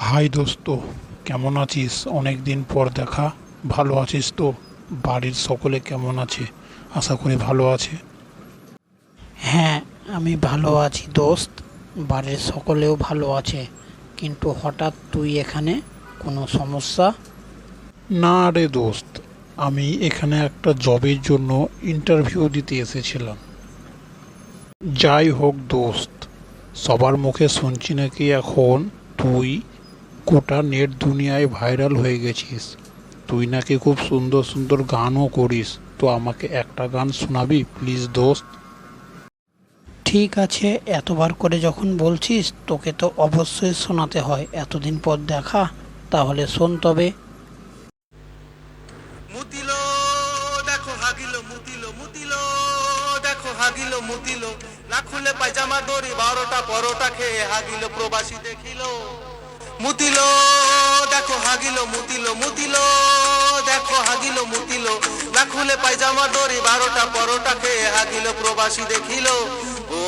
High দোস্ত কেমন আছিস? অনেক দিন পর দেখা। ভালো আছিস তো? বাড়ির সকলে কেমন আছে? আশা করি ভালো আছে। হ্যাঁ আমি ভালো আছি দোস্ত। বাড়ির সকলেও ভালো আছে। কিন্তু হঠাৎ তুই এখানে? কোনো সমস্যা? না রে দোস্ত আমি এখানে একটা জবের জন্য ইন্টারভিউ দিতে এসেছিলাম। যাই হোক দোস্ত সবার মুখে শুনছি নাকি এখন তুই গোটা নেট দুনিয়ায় ভাইরাল হয়ে গেছিস। তুই নাকি খুব সুন্দর সুন্দর গানও করিস। তো আমাকে একটা গান শোনাবি প্লিজ দোস্ত? ঠিক আছে এতবার করে যখন বলছিস তোকে তো অবশ্যই শোনাতে হয়। এতদিন পর দেখা তাহলে শোন তবে। মুতিল দেখো হাগিল মুতিল মুতিল দেখো হাগিল মুতিল। না খুলে পায়জামা দড়ি বারোটা পরোটা খেয়ে হাগিল প্রবাসী দেখিল। মুতিল, দেখো হাগিল, মুতিল মুতিল, দেখো হাগিল, মুতিল। না খুলে পায়জামা দড়ি, বারোটা পরোটা খেয়ে হাগিল, প্রবাসী দেখিল। ও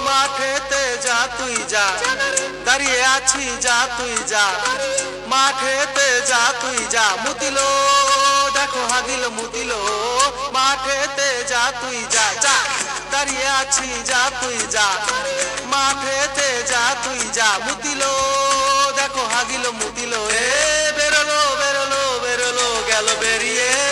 মাঠেতে যা, তুই যা। দাঁড়িয়ে আছি, যা, তুই যা। মাঠেতে যা, তুই যা। মুতিল, দেখো হাগিল, মুতিল। মাঠেতে যা, তুই যা যা। দাঁড়িয়ে আছি, যা, তুই যা। মাঠেতে যা, তুই যা। মুতিল মুদিল এ বেরোলো বেরোলো বেরোলো গেল বেরিয়ে।